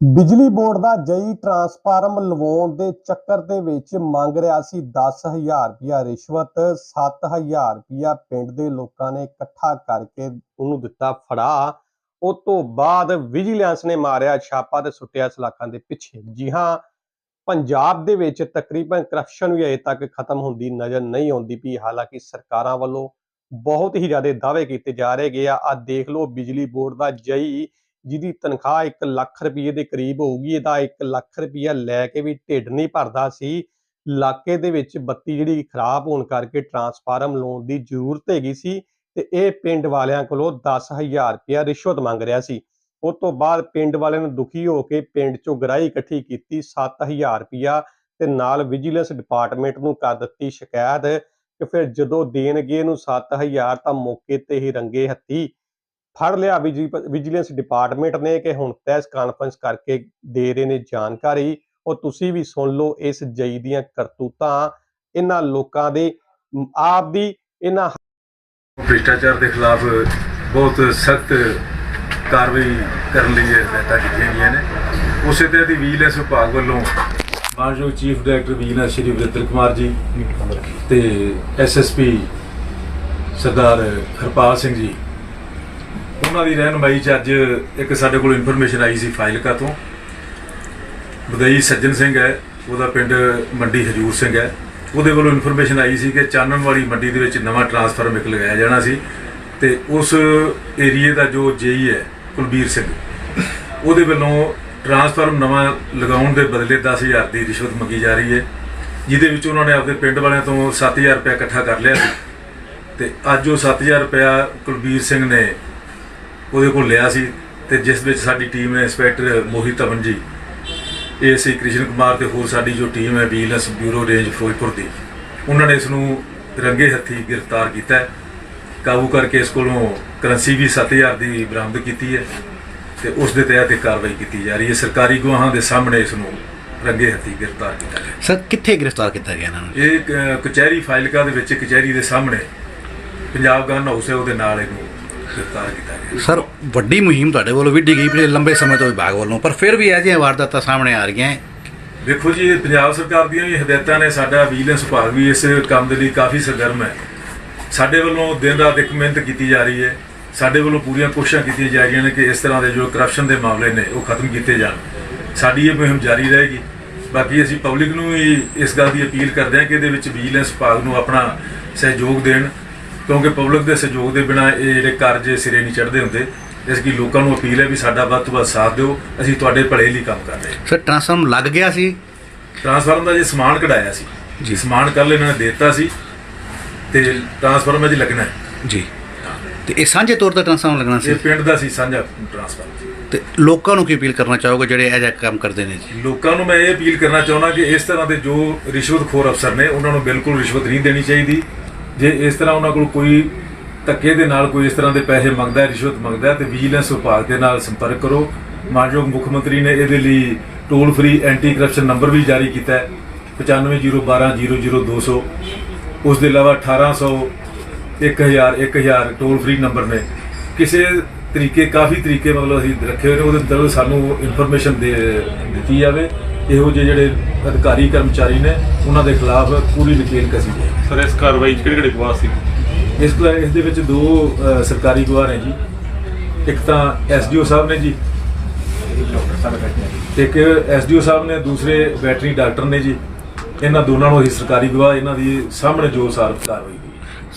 ਬਿਜਲੀ ਬੋਰਡ ਦਾ ਜਈ ਟਰਾਂਸਫਾਰਮ ਲਵਾਉਣ ਦੇ ਚੱਕਰ ਦੇ ਵਿੱਚ ਮੰਗ ਰਿਹਾ ਸੀ। 10000 ਰੁਪਇਆ ਰਿਸ਼ਵਤ 7000 ਰੁਪਇਆ ਪਿੰਡ ਦੇ ਲੋਕਾਂ ਨੇ ਇਕੱਠਾ ਕਰਕੇ ਉਹਨੂੰ ਦਿੱਤਾ ਫੜਾ। ਉਸ ਤੋਂ ਬਾਅਦ ਵਿਜੀਲੈਂਸ ਨੇ ਮਾਰਿਆ ਛਾਪਾ ਤੇ ਸੁੱਟਿਆ ਸਲਾਖਾਂ ਦੇ ਪਿੱਛੇ। ਜੀ ਹਾਂ, ਪੰਜਾਬ ਦੇ ਵਿੱਚ ਤਕਰੀਬਨ ਕਰਪਸ਼ਨ ਵੀ ਅਜੇ ਤੱਕ ਖਤਮ ਹੁੰਦੀ ਨਜ਼ਰ ਨਹੀਂ ਆਉਂਦੀ ਪਈ। ਹਾਲਾਂਕਿ ਸਰਕਾਰਾਂ ਵੱਲੋਂ ਬਹੁਤ ਹੀ ਜ਼ਿਆਦਾ ਦਾਅਵੇ ਕੀਤੇ ਜਾ ਰਹੇ ਗਏ ਆ। ਆ ਦੇਖ ਲਓ, ਬਿਜਲੀ ਬੋਰਡ ਦਾ ਜਈ ਜਿਹਦੀ ਤਨਖਾਹ 1 ਲੱਖ ਰੁਪਏ ਦੇ ਕਰੀਬ ਹੋਊਗੀ, ਇਹਦਾ 1 ਲੱਖ ਰੁਪਇਆ ਲੈ ਕੇ ਵੀ ਢਿੱਡ ਨਹੀਂ ਭਰਦਾ ਸੀ। ਇਲਾਕੇ ਦੇ ਵਿੱਚ ਬੱਤੀ ਜਿਹੜੀ ਖਰਾਬ ਹੋਣ ਕਰਕੇ ਟਰਾਂਸਫਾਰਮ ਲਾਉਣ ਦੀ ਜ਼ਰੂਰਤ ਹੈਗੀ ਸੀ ਤੇ ਇਹ ਪਿੰਡ ਵਾਲਿਆਂ ਕੋਲੋਂ 10000 ਰੁਪਇਆ ਰਿਸ਼ਵਤ ਮੰਗ ਰਿਹਾ ਸੀ। ਉਸ ਤੋਂ ਬਾਅਦ ਪਿੰਡ ਵਾਲਿਆਂ ਨੇ ਦੁਖੀ ਹੋ ਕੇ ਪਿੰਡ ਚੋਂ ਗਰਾਈ ਇਕੱਠੀ ਕੀਤੀ 7000 ਰੁਪਇਆ ਤੇ ਨਾਲ ਵਿਜੀਲੈਂਸ ਡਿਪਾਰਟਮੈਂਟ ਨੂੰ ਕਰ ਦਿੱਤੀ ਸ਼ਿਕਾਇਤ ਕਿ ਫਿਰ ਜਦੋਂ ਦੇਣਗੇ ਇਹਨੂੰ 7000 ਤਾਂ ਮੌਕੇ ਤੇ ਹੀ ਰੰਗੇ ਹੱਥੀ ਫੜ ਲਿਆ। ਵਿਜੀ- ਵਿਜੀਲੈਂਸ ਡਿਪਾਰਟਮੈਂਟ ਨੇ ਕਿ ਹੁਣ ਪ੍ਰੈਸ ਕਾਨਫਰੰਸ ਕਰਕੇ ਦੇ ਰਹੇ ਨੇ ਜਾਣਕਾਰੀ। ਉਹ ਤੁਸੀਂ ਵੀ ਸੁਣ ਲਓ ਇਸ ਜਈ ਦੀਆਂ ਕਰਤੂਤਾਂ ਇਹਨਾਂ ਲੋਕਾਂ ਦੇ ਆਪ ਦੀ ਇਹਨਾਂ ਭ੍ਰਿਸ਼ਟਾਚਾਰ ਦੇ ਖਿਲਾਫ ਬਹੁਤ ਸਖਤ ਕਾਰਵਾਈ ਕਰਨ ਲਈ ਹਦਾਇਤਾਂ ਕੀਤੀਆਂ ਗਈਆਂ ਨੇ। ਉਸੇ ਤਰ੍ਹਾਂ ਦੀ ਵਿਜੀਲੈਂਸ ਵਿਭਾਗ ਵੱਲੋਂ ਮਾਨਯੋਗ chief director vigilance Shri Varinder Kumar ji ਤੇ ਐਸਐਸਪੀ ਸਰਦਾਰ ਹਰਪਾਲ ਸਿੰਘ ਜੀ ਉਹਨਾਂ ਦੀ ਰਹਿਨਮਾਈ 'ਚ ਅੱਜ ਇੱਕ ਸਾਡੇ ਕੋਲ ਇਨਫੋਰਮੇਸ਼ਨ ਆਈ ਸੀ ਫਾਈਲਕਾ ਤੋਂ। ਬਦਈ ਸੱਜਣ ਸਿੰਘ ਹੈ, ਉਹਦਾ ਪਿੰਡ ਮੰਡੀ ਹਜੂਰ ਸਿੰਘ ਹੈ। ਉਹਦੇ ਵੱਲੋਂ ਇਨਫੋਰਮੇਸ਼ਨ ਆਈ ਸੀ ਕਿ ਚਾਨਣ ਵਾਲੀ ਮੰਡੀ ਦੇ ਵਿੱਚ ਨਵਾਂ ਟਰਾਂਸਫਾਰਮ ਇੱਕ ਲਗਾਇਆ ਜਾਣਾ ਸੀ ਤੇ ਉਸ ਏਰੀਏ ਦਾ ਜੋ ਜੇਈ ਹੈ, ਕੁਲਬੀਰ ਸਿੰਘ, ਉਹਦੇ ਵੱਲੋਂ ਟਰਾਂਸਫਾਰਮ ਨਵਾਂ ਲਗਾਉਣ ਦੇ ਬਦਲੇ 10000 ਦੀ ਰਿਸ਼ਵਤ ਮੰਗੀ ਜਾ ਰਹੀ ਹੈ, ਜਿਹਦੇ ਵਿੱਚ ਉਹਨਾਂ ਨੇ ਆਪਣੇ ਪਿੰਡ ਵਾਲਿਆਂ ਤੋਂ 7000 ਰੁਪਏ ਇਕੱਠਾ ਕਰ ਲਿਆ ਸੀ। ਤੇ ਅੱਜ ਉਹ 7000 ਰੁਪਇਆ ਕੁਲਬੀਰ ਸਿੰਘ ਨੇ ਉਹਦੇ ਕੋਲ ਲਿਆ ਸੀ ਤੇ ਜਿਸ ਵਿੱਚ ਸਾਡੀ ਟੀਮ ਹੈ ਇੰਸਪੈਕਟਰ ਮੋਹਿਤ ਧਵਨ ਜੀ। ਏਸੀ ਕ੍ਰਿਸ਼ਨ ਕੁਮਾਰ ਤੇ ਹੋਰ ਸਾਡੀ ਜੋ ਟੀਮ ਹੈ ਵਿਜੀਲੈਂਸ ਬਿਊਰੋ ਰੇਂਜ ਫਿਰੋਜ਼ਪੁਰ ਦੀ। ਉਹਨਾਂ ਨੇ ਇਸ ਨੂੰ ਰੰਗੇ ਹੱਥੀ ਗ੍ਰਿਫਤਾਰ ਕੀਤਾ ਕਾਬੂ ਕਰਕੇ ਇਸ ਕੋਲੋਂ ਕਰੰਸੀ ਵੀ 7000 ਦੀ ਬਰਾਮਦ ਕੀਤੀ ਹੈ ਤੇ ਉਸ ਦੇ ਤਹਿਤ ਇਹ ਕਾਰਵਾਈ ਕੀਤੀ ਜਾ ਰਹੀ ਹੈ। ਸਰਕਾਰੀ ਗਵਾਹਾਂ ਦੇ ਸਾਹਮਣੇ ਇਸ ਨੂੰ ਰੰਗੇ ਹੱਥੀ ਗ੍ਰਿਫਤਾਰ ਕੀਤਾ ਗਿਆ ਸਰ ਕਿੱਥੇ ਗ੍ਰਿਫਤਾਰ ਕੀਤਾ ਗਿਆ ਇਹਨਾਂ ਨੂੰ? ਇਹ ਕਚਹਿਰੀ ਫਾਈਲਕਾ ਦੇ ਵਿੱਚ ਕਚਹਿਰੀ ਦੇ ਸਾਹਮਣੇ। ਪੰਜਾਬ ਗਨ ਹਾਊਸ ਹੈ ਉਹਦੇ ਨਾਲ ਇਹਨੂੰ ਗ੍ਰਿਫਤਾਰ ਕੀਤਾ ਗਿਆ ਸਰ, ਵੱਡੀ ਮੁਹਿੰਮ ਤੁਹਾਡੇ ਵੱਲੋਂ ਵਿੱਢੀ ਗਈ, ਪਿਛਲੇ ਲੰਬੇ ਸਮੇਂ ਤੋਂ ਵਿਭਾਗ ਵੱਲੋਂ, ਪਰ ਫਿਰ ਵੀ ਇਹ ਜਿਹੀਆਂ ਵਾਰਦਾਤਾਂ ਸਾਹਮਣੇ ਆ ਰਹੀਆਂ ਦੇਖੋ ਜੀ ਪੰਜਾਬ ਸਰਕਾਰ ਦੀਆਂ ਵੀ ਹਦਾਇਤਾਂ ਨੇ, ਸਾਡਾ ਵਿਜੀਲੈਂਸ ਵਿਭਾਗ ਵੀ ਇਸ ਕੰਮ ਦੇ ਲਈ ਕਾਫੀ ਸਰਗਰਮ ਹੈ। ਸਾਡੇ ਵੱਲੋਂ ਦਿਨ ਰਾਤ ਇੱਕ ਮਿਹਨਤ ਕੀਤੀ ਜਾ ਰਹੀ ਹੈ। ਸਾਡੇ ਵੱਲੋਂ ਪੂਰੀਆਂ ਕੋਸ਼ਿਸ਼ਾਂ ਕੀਤੀਆਂ ਜਾ ਰਹੀਆਂ ਨੇ ਕਿ ਇਸ ਤਰ੍ਹਾਂ ਦੇ ਜੋ ਕਰਪਸ਼ਨ ਦੇ ਮਾਮਲੇ ਨੇ, ਉਹ ਖਤਮ ਕੀਤੇ ਜਾਣ। ਸਾਡੀ ਇਹ ਮੁਹਿੰਮ ਜਾਰੀ ਰਹੇਗੀ। ਬਾਕੀ ਅਸੀਂ ਪਬਲਿਕ ਨੂੰ ਵੀ ਇਸ ਗੱਲ ਦੀ ਅਪੀਲ ਕਰਦੇ ਹਾਂ ਕਿ ਇਹਦੇ ਵਿੱਚ ਵਿਜੀਲੈਂਸ ਵਿਭਾਗ ਨੂੰ ਆਪਣਾ ਸਹਿਯੋਗ ਦੇਣ ਕਿਉਂਕਿ ਪਬਲਿਕ ਦੇ ਸਹਿਯੋਗ ਦੇ ਬਿਨਾ ਇਹ ਜਿਹੜੇ ਕਾਰਜ ਸਿਰੇ ਨਹੀਂ ਚੜ੍ਹਦੇ ਹੁੰਦੇ। ਇਸ ਲਈ ਲੋਕਾਂ ਨੂੰ ਅਪੀਲ ਹੈ ਵੀ ਸਾਡਾ ਵੱਧ ਤੋਂ ਵੱਧ ਸਾਥ ਦਿਓ। ਅਸੀਂ ਤੁਹਾਡੇ ਭਲੇ ਲਈ ਕੰਮ ਕਰ ਰਹੇ ਹਾਂ। ਸਰ ਟ੍ਰਾਂਸਫਾਰਮ ਲੱਗ ਗਿਆ ਸੀ। ਟਰਾਂਸਫਾਰਮ ਦਾ ਜੇ ਸਮਾਨ ਕਢਾਇਆ ਸੀ ਜੀ। ਸਮਾਨ ਕੱਲ ਇਹਨਾਂ ਨੇ ਦਿੱਤਾ ਸੀ ਤੇ ਟਰਾਂਸਫਾਰਮ ਅਜੇ ਲੱਗਣਾ ਹੈ। ਜੀ। ਤੇ ਇਹ ਸਾਂਝੇ ਤੌਰ ਤੇ ਟ੍ਰਾਂਸਫਾਰਮ ਲੱਗਣਾ ਇਹ ਸੀ ਪਿੰਡ ਦਾ ਸੀ ਸਾਂਝਾ ਟਰਾਂਸਫਾਰਮ ਤੇ ਲੋਕਾਂ ਨੂੰ ਕੀ ਅਪੀਲ ਕਰਨਾ ਚਾਹੋਗੇ ਜਿਹੜੇ ਇਹ ਜਿਹਾ ਕੰਮ ਕਰਦੇ ਨੇ ਜੀ? ਲੋਕਾਂ ਨੂੰ ਮੈਂ ਇਹ ਅਪੀਲ ਕਰਨਾ ਚਾਹੁੰਦਾ ਕਿ ਇਸ ਤਰ੍ਹਾਂ ਦੇ ਜੋ ਰਿਸ਼ਵਤਖੋਰ ਅਫਸਰ ਨੇ ਉਹਨਾਂ ਨੂੰ ਬਿਲਕੁਲ ਰਿਸ਼ਵਤ ਨਹੀਂ ਦੇਣੀ ਚਾਹੀਦੀ। ਜੇ ਇਸ ਤਰ੍ਹਾਂ ਉਹਨਾਂ ਕੋਲ ਕੋਈ ਧੱਕੇ ਦੇ ਨਾਲ ਕੋਈ ਇਸ ਤਰ੍ਹਾਂ ਦੇ ਪੈਸੇ ਮੰਗਦਾ ਹੈ, ਰਿਸ਼ਵਤ ਮੰਗਦਾ ਹੈ, ਤੇ ਵਿਜੀਲੈਂਸ ਵਿਭਾਗ ਦੇ ਨਾਲ ਸੰਪਰਕ ਕਰੋ। ਮਾਨਯੋਗ ਮੁੱਖ ਮੰਤਰੀ ਨੇ ਇਹਦੇ ਲਈ toll free anti corruption number ਵੀ ਜਾਰੀ ਕੀਤਾ ਹੈ 9501200200 ਉਸ ਦੇ ਇਲਾਵਾ 1800 1000 1000 ਟੋਲ ਫ੍ਰੀ ਨੰਬਰ ਨੇ। ਕਿਸੇ ਤਰੀਕੇ, ਕਾਫੀ ਤਰੀਕੇ ਮਤਲਬ ਅਸੀਂ ਰੱਖੇ ਹੋਏ ਨੇ, ਉਹਦੇ ਅੰਦਰ ਸਾਨੂੰ ਇਨਫੋਰਮੇਸ਼ਨ ਦੇ ਦਿੱਤੀ ਜਾਵੇ। ਇਹੋ ਜਿਹੇ ਜਿਹੜੇ ਅਧਿਕਾਰੀ ਕਰਮਚਾਰੀ ਨੇ ਉਹਨਾਂ ਦੇ ਖਿਲਾਫ ਪੂਰੀ ਨਕੇਲ ਕਸੀ ਜਾਏ ਸਰ ਇਸ ਕਾਰਵਾਈ 'ਚ ਕਿਹੜੇ ਕਿਹੜੇ ਗਵਾਹ ਸੀ? ਇਸ ਤੋਂ ਇਸ ਦੇ ਵਿੱਚ ਦੋ ਸਰਕਾਰੀ ਗਵਾਹ ਨੇ ਜੀ। ਇੱਕ ਤਾਂ ਐਸਡੀਓ ਸਾਹਿਬ ਨੇ ਜੀ। ਇੱਕ ਐਸਡੀਓ ਸਾਹਿਬ ਨੇ ਦੂਸਰੇ ਵੈਟਰੀ ਡਾਕਟਰ ਨੇ ਜੀ। ਇਹਨਾਂ ਦੋਨਾਂ ਨੂੰ ਅਸੀਂ ਸਰਕਾਰੀ ਗਵਾਹ ਇਹਨਾਂ ਦੀ ਸਾਹਮਣੇ ਜੋ ਸਾਰ ਕਾਰਵਾਈ